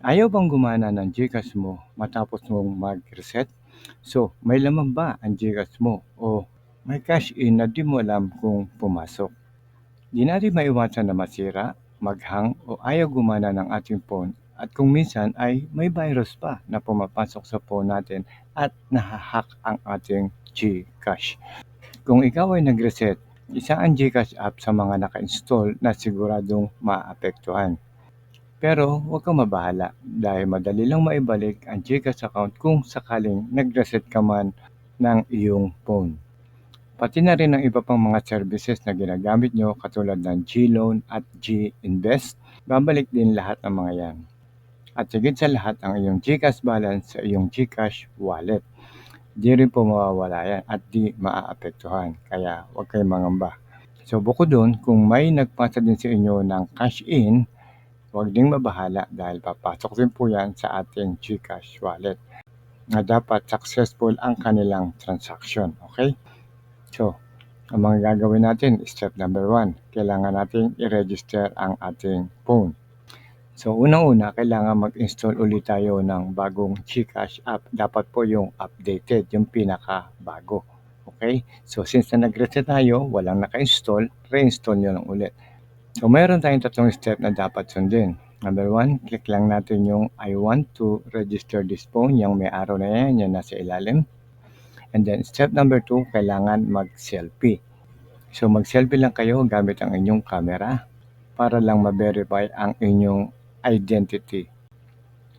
Ayaw bang gumana ng GCash mo matapos mong mag-reset? So, may laman ba ang GCash mo o may cash in na di mo alam kung pumasok? Di natin maiwasan na masira, maghang o ayaw gumana ng ating phone at kung minsan ay may virus pa na pumapasok sa phone natin at nahahack ang ating GCash. Kung ikaw ay nag-reset, isa ang GCash app sa mga naka-install na siguradong maapektuhan. Pero huwag kang mabahala dahil madali lang maibalik ang GCash account kung sakaling nag-reset ka man ng iyong phone. Pati na rin ang iba pang mga services na ginagamit nyo katulad ng G-Loan at G-Invest, babalik din lahat ng mga yan. At higit sa lahat ang iyong GCash balance sa iyong GCash wallet. Di rin po mawawala yan at di maaapektuhan. Kaya huwag kayong mangamba. So bukod doon, kung may nagpasa din sa inyo ng cash in, huwag ding mabahala dahil papasok din po yan sa ating GCash wallet na dapat successful ang kanilang transaction. Okay? So, ang mga gagawin natin, step number one, kailangan natin i-register ang ating phone. So, unang-una, kailangan mag-install ulit tayo ng bagong GCash app. Dapat po yung updated, yung pinaka-bago. Okay? So, since na nag-reset tayo, walang naka-install, re-install nyo lang ulit. So, mayroon tayong tatlong step na dapat sundin. Number one, click lang natin yung I want to register this phone. Yung may arrow na yan, yan nasa ilalim. And then, step number two, kailangan mag-selfie. So, mag-selfie lang kayo gamit ang inyong camera para lang ma-verify ang inyong identity.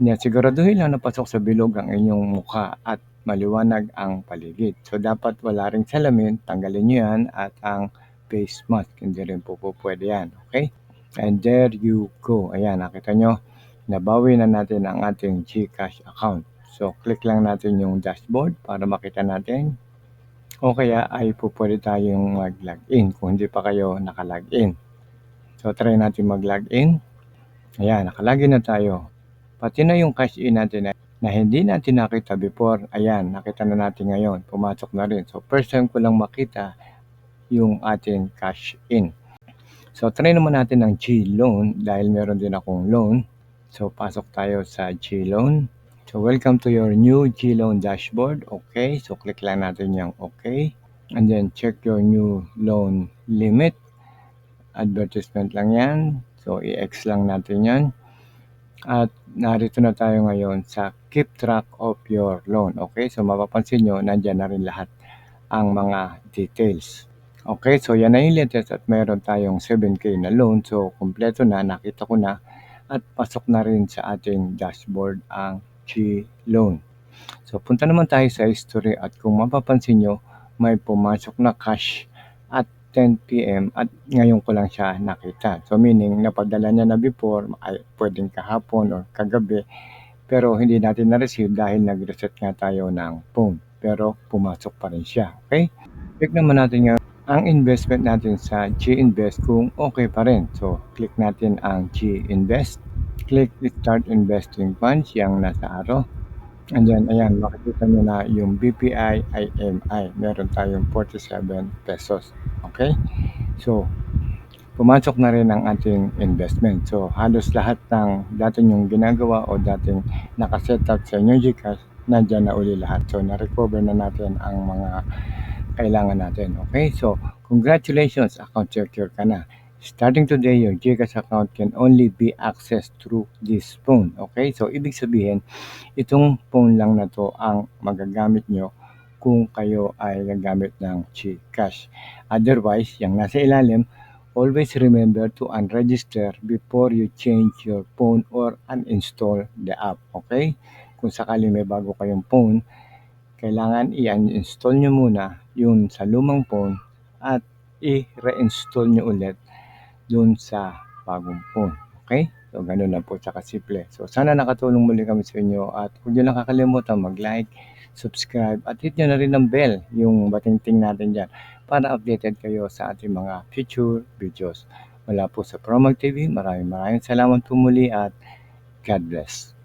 Yan, siguraduhin lang na pasok sa bilog ang inyong mukha at maliwanag ang paligid. So, dapat wala ring salamin, tanggalin nyo yan at ang face mask. Hindi rin po po pwede yan. Okay? And there you go. Ayan, nakita nyo, nabawi na natin ang ating GCash account. So, click lang natin yung dashboard para makita natin. O kaya ay po pwede tayong mag-login kung hindi pa kayo naka-login. So, try natin mag-login. Ayan, naka-login na tayo. Pati na yung cash in natin na, na hindi natin nakita before. Ayan, nakita na natin ngayon. Pumasok na rin. So, first time ko lang makita yung ating cash in. So, try naman natin ng G-Loan dahil meron din akong loan. So, pasok tayo sa G-Loan. So, welcome to your new G-Loan dashboard. Okay, so click lang natin yung okay. And then, check your new loan limit. Advertisement lang yan. So, i-X lang natin yan. At narito na tayo ngayon sa keep track of your loan. Okay, so mapapansin nyo, nandyan na rin lahat ang mga details. Okay, so yan na yung latest at meron tayong 7K na loan. So, kompleto na, nakita ko na. At pasok na rin sa ating dashboard ang G-Loan. So, punta naman tayo sa history at kung mapapansin nyo, may pumasok na cash at 10pm at ngayon ko lang siya nakita. So, meaning, napadala niya na before, ay, pwedeng kahapon or kagabi, pero hindi natin na-receive dahil nag-reset nga tayo ng phone. Pero pumasok pa rin siya. Okay? Check naman natin nga ang investment natin sa G-Invest kung okay pa rin. So, click natin ang G-Invest. Click Start Investing Funds, yung nasa araw. And then, ayan, makikita nyo na yung BPI IMI. Meron tayong 47 pesos. Okay? So, pumasok na rin ang ating investment. So, halos lahat ng dati yung ginagawa o dating nakaset up sa inyong Gcash, nandyan na uli lahat. So, na-recover na natin ang mga kailangan natin. Okay? So, congratulations, account secure ka na. Starting today, your Gcash account can only be accessed through this phone. Okay? So, ibig sabihin, itong phone lang na to ang magagamit nyo kung kayo ay gagamit ng Gcash. Otherwise, yung nasa ilalim, always remember to unregister before you change your phone or uninstall the app. Okay? Kung sakali may bago kayong phone, kailangan i-uninstall nyo muna yun sa lumang phone at i-reinstall nyo ulit dun sa bagong phone. Okay? So, ganun lang po tsaka simple. So, sana nakatulong muli kami sa inyo at huwag nyo lang kakalimutan mag-like, subscribe at hit nyo na rin ang bell, yung batingting natin dyan para updated kayo sa ating mga future videos. Wala po sa Promag TV. Maraming maraming salamat po muli at God bless.